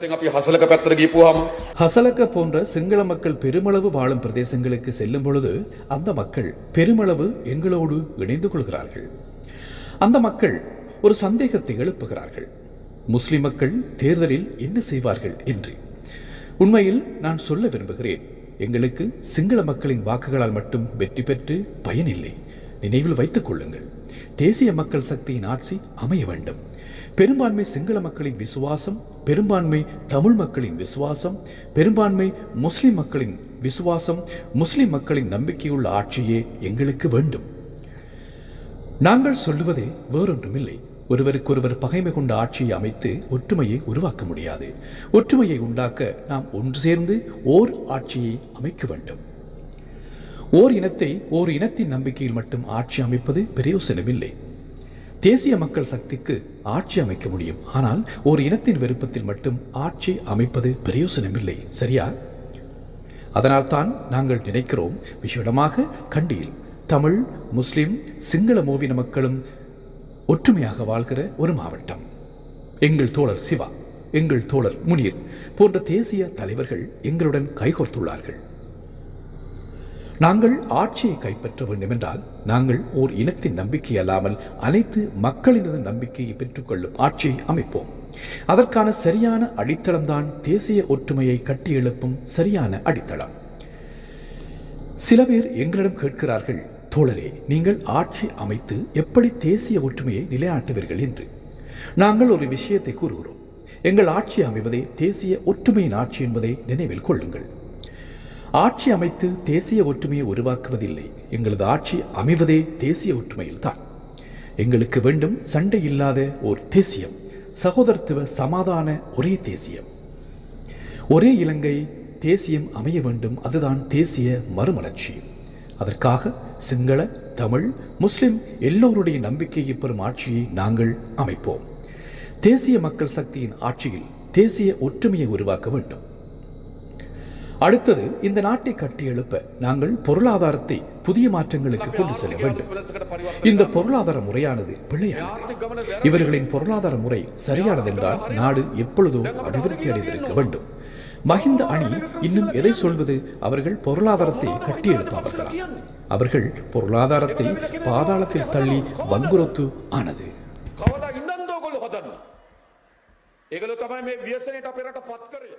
ඉතින් අපි හසලක පැත්තට ගිහපුවාම ஹசலக்க போன்ற சிங்கள மக்கள் பெருமளவு வாழும் பிரதேசங்களுக்கு செல்லும் பொழுது அந்த மக்கள் பெருமளவு எங்களோடு இணைந்து கொள்கிறார்கள் அந்த மக்கள் ஒரு சந்தேகத்தை எழுப்புகிறார்கள் முஸ்லிம் மக்கள் தேர்தலில் என்ன செய்வார்கள் என்று உண்மையில் நான் சொல்ல விரும்புகிறேன் எங்களுக்கு சிங்கள மக்களின் வாக்குகளால் மட்டும் வெற்றி பெற்று பயனில்லை நினைவில் வைத்துக் கொள்ளுங்கள் தேசிய மக்கள் சக்தியின் ஆட்சி அமைய வேண்டும். பெரும்பான்மை சிங்கள மக்களின் விசுவாசம் பெரும்பான்மை தமிழ் மக்களின் விசுவாசம் பெரும்பான்மை முஸ்லிம் மக்களின் விசுவாசம் முஸ்லிம் மக்களின் நம்பிக்கையுள்ள ஆட்சியே எங்களுக்கு வேண்டும். நாங்கள் சொல்லுவதே வேறொன்றுமில்லை. ஒருவருக்கொருவர் பகைமை கொண்ட ஆட்சியை அமைத்து ஒற்றுமையை உருவாக்க முடியாது. ஒற்றுமையை உண்டாக்க நாம் ஒன்று சேர்ந்து ஓர் ஆட்சியை அமைக்க வேண்டும். ஓர் இனத்தை ஓர் இனத்தின் நம்பிக்கையில் மட்டும் ஆட்சி அமைப்பது பிரயோசனமில்லை தேசிய மக்கள் சக்திக்கு ஆட்சி அமைக்க முடியும். ஆனால் ஒரு இனத்தின் விருப்பத்தில் மட்டும் ஆட்சி அமைப்பது பிரயோசனமில்லை சரியா? அதனால்தான் நாங்கள் நினைக்கிறோம் விஷயமாக கண்டியில் தமிழ் முஸ்லிம் சிங்கள மூவின மக்களும் ஒற்றுமையாக வாழ்கிற ஒரு மாவட்டம். எங்கள் தோழர் சிவா எங்கள் தோழர் முனீர் போன்ற தேசிய தலைவர்கள் எங்களுடன் கைகோர்த்துள்ளார்கள். நாங்கள் ஆட்சியை கைப்பற்ற வேண்டும் என்றால் நாங்கள் ஓர் இனத்தின் நம்பிக்கை அல்லாமல் அனைத்து மக்களினது நம்பிக்கையை பெற்றுக்கொள்ளும் ஆட்சியை அமைப்போம். அதற்கான சரியான அடித்தளம்தான் தேசிய ஒற்றுமையை கட்டியெழுப்பும் சரியான அடித்தளம். சில பேர் எங்களிடம் கேட்கிறார்கள் தோழரே நீங்கள் ஆட்சி அமைத்து எப்படி தேசிய ஒற்றுமையை நிலைநாட்டுவீர்கள் என்று? நாங்கள் ஒரு விஷயத்தை கூறுகிறோம். எங்கள் ஆட்சி அமைவதே தேசிய ஒற்றுமையின் ஆட்சி என்பதை நினைவில் கொள்ளுங்கள். ஆட்சி அமைத்து தேசிய ஒற்றுமையை உருவாக்குவதில்லை. எங்களது ஆட்சி அமைவதே தேசிய ஒற்றுமையில்தான். எங்களுக்கு வேண்டும் சண்டை இல்லாத ஓர் தேசியம் சகோதரத்துவ சமாதான ஒரே தேசியம். ஒரே இலங்கை தேசியம் அமைய வேண்டும் அதுதான் தேசிய மறுமலர்ச்சி. அதற்காக சிங்கள தமிழ் முஸ்லிம் எல்லோருடைய நம்பிக்கையை பெறும் ஆட்சியை நாங்கள் அமைப்போம். தேசிய மக்கள் சக்தியின் ஆட்சியில் தேசிய ஒற்றுமையை உருவாக்க வேண்டும். அடுத்தது இந்த நாட்டை கட்டியெழுப்ப நாங்கள் பொருளாதாரத்தை புதிய மாற்றங்களுக்கு கொண்டு செல்ல வேண்டும் இந்த பொருளாதார முறையானது பிழையானது இவர்களின் பொருளாதார முறை சரியானதென்றால் நாடு எப்பொழுதோ அபிவிருத்தி அடைந்திருக்க வேண்டும் மஹிந்த அணி இன்னும் எதை சொல்வது அவர்கள் பொருளாதாரத்தை கட்டியெழுப்பார்களா அவர்கள் பொருளாதாரத்தை பாதாளத்தில் தள்ளி வங்குரோத்து ஆனது කවදා ඉඳන්ද ඔයගොල්ලෝ හදන්න. ඒගොල්ලෝ තමයි මේ ව්‍යසනයට අපේ රට පත් කරේ.